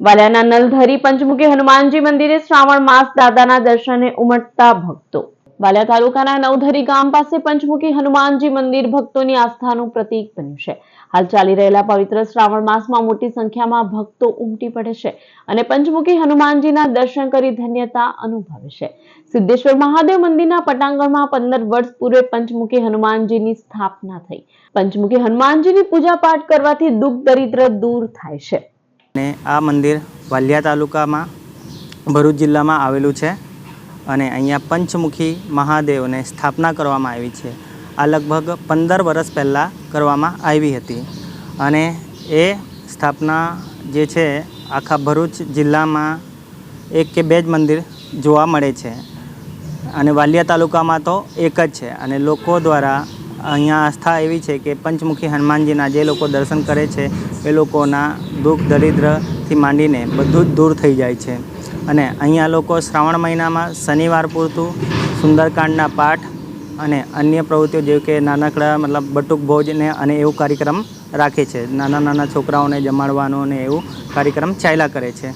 વાલિયાના નલધરી પંચમુખી હનુમાનજી મંદિરે શ્રાવણ માસ દાદાના દર્શને ઉમટતા ભક્તો. વાલિયા તાલુકાના નવધરી ગામ પાસે પંચમુખી હનુમાનજી મંદિર ભક્તોની આસ્થાનું પ્રતીક બન્યું છે. હાલ ચાલી રહેલા પવિત્ર શ્રાવણ માસમાં મોટી સંખ્યામાં ભક્તો ઉમટી પડે છે અને પંચમુખી હનુમાનજીના દર્શન કરી ધન્યતા અનુભવે છે. સિદ્ધેશ્વર મહાદેવ મંદિરના પટાંગણમાં પંદર વર્ષ પૂર્વે પંચમુખી હનુમાનજીની સ્થાપના થઈ. પંચમુખી હનુમાનજીની પૂજા પાઠ કરવાથી દુઃખ દરિદ્ર દૂર થાય છે. અને આ મંદિર વાલિયા તાલુકામાં ભરૂચ જિલ્લામાં આવેલું છે અને અહીંયા પંચમુખી મહાદેવને સ્થાપના કરવામાં આવી છે. આ લગભગ પંદર વર્ષ પહેલાં કરવામાં આવી હતી અને એ સ્થાપના જે છે આખા ભરૂચ જિલ્લામાં એક કે બે જ મંદિર જોવા મળે છે. અને વાલિયા તાલુકામાં તો એક જ છે અને લોકો દ્વારા અહીંયા આસ્થા એવી છે કે પંચમુખી હનુમાનજીના જે લોકો દર્શન કરે છે, એ લોકોના દુઃખ દરિદ્રથી માંડીને બધું જ દૂર થઈ જાય છે. અને અહીંયા લોકો શ્રાવણ મહિનામાં શનિવાર પૂરતું સુંદરકાંડના પાઠ અને અન્ય પ્રવૃત્તિઓ જેવી કે નાનકડા મતલબ બટુક ભોજને અને એવું કાર્યક્રમ રાખે છે. નાના નાના છોકરાઓને જમાડવાનો અને એવું કાર્યક્રમ ચાલ્યા કરે છે.